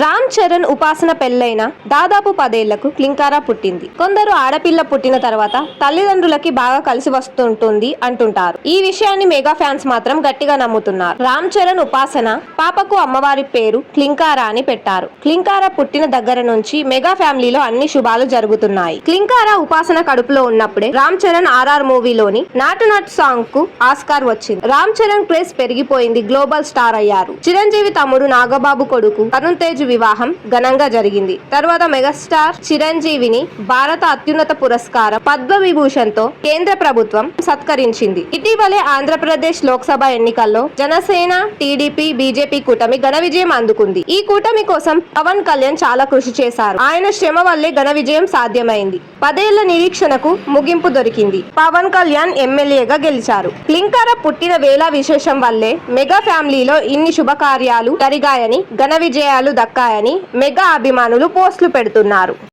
రామ్ చరణ్ ఉపాసన పెళ్ళైన దాదాపు పదేళ్ళకు క్లింకారా పుట్టింది. కొందరు ఆడపిల్ల పుట్టిన తర్వాత తల్లిదండ్రులకి బాగా కలిసి వస్తుంటుంది అంటుంటారు. ఈ విషయాన్ని మెగా ఫ్యాన్స్ మాత్రం గట్టిగా నమ్ముతున్నారు. రామ్ చరణ్ ఉపాసన పాపకు అమ్మవారి పేరు క్లింకారా అని పెట్టారు. క్లింకారా పుట్టిన దగ్గర నుంచి మెగా ఫ్యామిలీలో అన్ని శుభాలు జరుగుతున్నాయి. క్లింకారా ఉపాసన కడుపులో ఉన్నప్పుడే రామ్ చరణ్ ఆర్ఆర్ మూవీలోని నాటు నాటు సాంగ్కు ఆస్కార్ వచ్చింది. రామ్ చరణ్ క్రేజ్ పెరిగిపోయింది గ్లోబల్ స్టార్ అయ్యారు. చిరంజీవి తమ్ముడు నాగబాబు కొడుకు అరుణ్ తేజ్ వివాహం ఘనంగా జరిగింది. తర్వాత మెగాస్టార్ చిరంజీవిని భారత అత్యున్నత పురస్కారం పద్మవిభూషణ్తో కేంద్ర ప్రభుత్వం సత్కరించింది. ఇటీవలే ఆంధ్రప్రదేశ్ లోక్సభ ఎన్నికల్లో జనసేన టీడీపీ బీజేపీ కూటమి ఘన విజయం అందుకుంది. ఈ కూటమి కోసం పవన్ కళ్యాణ్ చాలా కృషి చేశారు. ఆయన శ్రమ వల్లే ఘన విజయం సాధ్యమైంది. పదేళ్ళ నిరీక్షణకు ముగింపు దొరికింది. పవన్ కళ్యాణ్ ఎమ్మెల్యేగా గెలిచారు. క్లింకార పుట్టిన వేళ విశేషం వల్లే మెగా ఫ్యామిలీలో ఇన్ని శుభకార్యాలు జరిగాయని ఘన విజయాలు దక్కాయని మెగా అభిమానులు పోస్టులు పెడుతున్నారు.